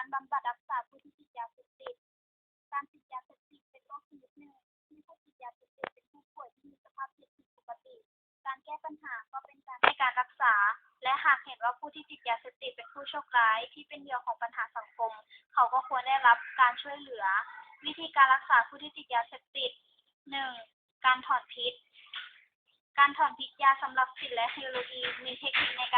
การบำบัดรักษาผู้ที่ติดยาเสพติด การติดยาเสพติดเป็นโรคชนิดหนึ่งที่ผู้ติดยาเสพติดเป็นผู้ป่วยที่มีสภาพจิตผิดปกติ การแก้ปัญหาก็เป็นการให้การรักษา และหากเห็นว่าผู้ที่ติดยาเสพติดเป็นผู้โชคร้ายที่เป็นเหยื่อของปัญหาสังคม เขาก็ควรได้รับการช่วยเหลือ วิธีการรักษาผู้ที่ติดยาเสพติดหนึ่งการถอนพิษ การถอนพิษยาสำหรับซินและเฮโรอีนมีเทคนิคในก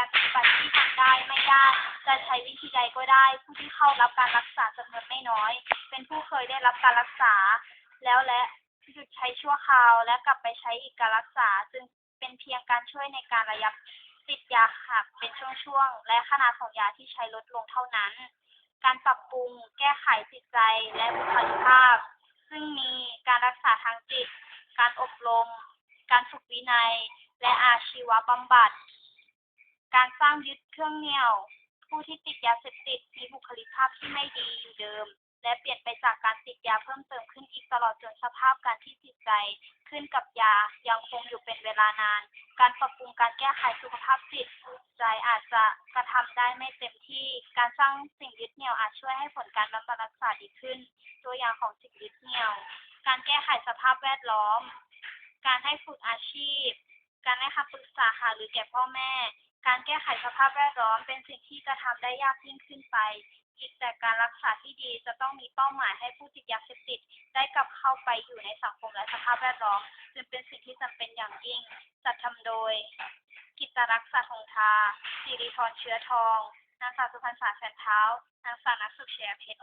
าร ได้จะใช้วิธีใดก็ได้ ผู้ที่เข้ารับการรักษาจำนวนไม่น้อย เป็นผู้เคยได้รับการรักษา แล้วและหยุดใช้ชั่วคราวและกลับไปใช้อีกการรักษา จึงเป็นเพียงการช่วยในการระยับติดยาหักเป็นช่วงๆและขนาดของยาที่ใช้ลดลงเท่านั้น การปรับปรุงแก้ไขจิตใจและบุคลิกภาพ ซึ่งมีการรักษาทางจิต การอบรม การฝึกวินัย และอาชีวบำบัด การสร้างยึดเครื่องเหนี่ยว ผู้ที่ติดยาเสพติดมีบุคลิกภาพที่ไม่ดีอยู่เดิม และเปลี่ยนไปจากการติดยาเพิ่มเติมขึ้นอีกตลอดจนสภาพการที่จิตใจ ขึ้นกับยายังคงอยู่เป็นเวลานาน การปรับปรุงการแก้ไขสุขภาพจิตใจอาจจะกระทำได้ไม่เต็มที่ การสร้างสิ่งยึดเหนี่ยวอาจช่วยให้ผลการบำบัดรักษาดีขึ้น ตัวอย่างของสิ่งยึดเหนี่ยว การแก้ไขสภาพแวดล้อม การให้ฝึกอาชีพ การให้คำปรึกษาหารือแก่พ่อแม่ การแก้ไขสภาพแวดล้อมเป็นสิ่งที่จะทำได้ยากยิ่งขึ้นไป อีกแต่การรักษาที่ดีจะต้องมีเป้าหมายให้ผู้ติดยาเสพติดได้กลับเข้าไปอยู่ในสังคมและสภาพแวดล้อมจึงเป็นสิ่งที่จำเป็นอย่างยิ่ง จัดทำโดย กิตรักษาทงทาสิริธรเชื้อทองนางสาวสุพรรณษาแสนเท้านางสาวนักสุขเชียเพชร